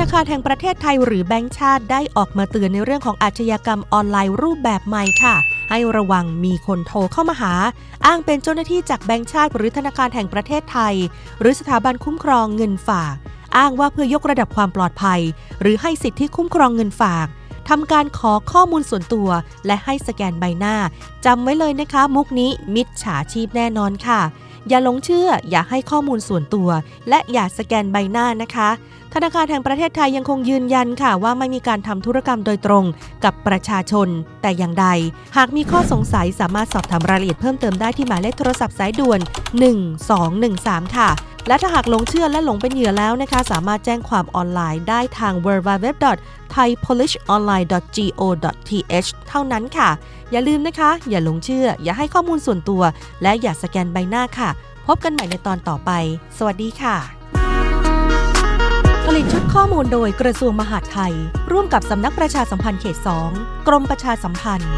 นาคารแห่งประเทศไทยหรือแบงก์ชาติได้ออกมาเตือนในเรื่องของอาชญากรรมออนไลน์รูปแบบใหม่ค่ะ ให้ระวังมีคนโทรเข้ามาหา อ้างเป็นเจ้าหน้าที่จากแบงก์ชาติ หรือธนาคารแห่งประเทศไทย หรือสถาบันคุ้มครองเงินฝาก อ้างว่าเพื่อยกระดับความปลอดภัย หรือให้สิทธิคุ้มครองเงินฝากทำการขอข้อมูลส่วนตัว และให้สแกนใบหน้าจำไว้เลยนะคะ มุกนี้มิจฉาชีพแน่นอนค่ะ อย่าหลงเชื่อ อย่าให้ข้อมูลส่วนตัว และอย่าสแกนใบหน้านะคะ ธนาคารแห่งประเทศไทยยังคงยืนยันค่ะว่าไม่มีการทำธุรกรรมโดยตรงกับประชาชน แต่อย่างใด หากมีข้อสงสัยสามารถสอบถามรายละเอียดเพิ่มเติมได้ที่หมายเลขโทรศัพท์สายด่วน 1213 ค่ะ และถ้าหากหลงเชื่อและหลงเป็นเหยื่อแล้วนะคะ สามารถแจ้งความออนไลน์ได้ทาง www.thaipoliceonline.go.th เท่านั้นค่ะ อย่าลืมนะคะ อย่าหลงเชื่อ อย่าให้ข้อมูลส่วนตัว และอย่าสแกนใบหน้าค่ะ พบกันใหม่ในตอนต่อไป สวัสดีค่ะ ผลิตชุดข้อมูลโดยกระทรวงมหาดไทย ร่วมกับสำนักประชาสัมพันธ์เขต 2 กรมประชาสัมพันธ์